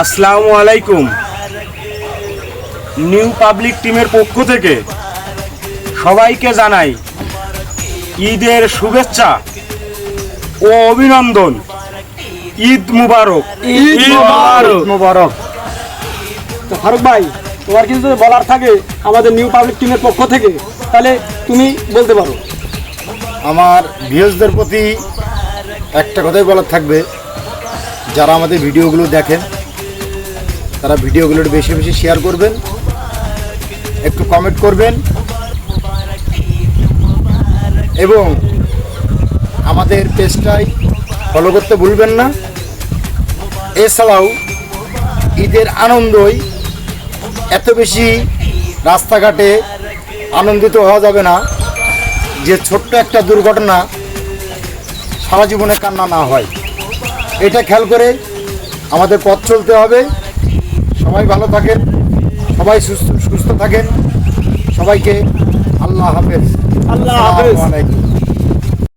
আসসালামু আলাইকুম। New public টিমের পক্ষ থেকে সবাইকে জানাই ঈদের শুভেচ্ছা ও অভিনন্দন। ঈদ মুবারক। ঈদ মুবারক। মুবারক। তো ফারুক ভাই তোমার কিছু যদি বলার থাকে আমাদের নিউ পাবলিক টিমের পক্ষ থেকে তাহলে তুমি বলতে পারো। আমার ভিউজদের প্রতি একটা কথাই বলার থাকবে। যারা আমাদের ভিডিওগুলো দেখেন, তারা ভিডিওগুলো বেশি বেশি শেয়ার করবেন, একটু কমেন্ট করবেন, এবং আমাদের পেজটাই ফলো করতে ভুলবেন না। এছাড়াও ঈদের আনন্দই এত বেশি রাস্তাঘাটে আনন্দিত হওয়া যাবে না যে ছোট্ট একটা দুর্ঘটনা সারা জীবনে কান্না না হয়। এটা খেয়াল করে আমাদের পথ চলতে হবে। সবাই ভালো থাকেন সবাই সুস্থ সুস্থ থাকেন। সবাইকে আল্লাহ হাফেজ। আল্লাহ হাফেজ।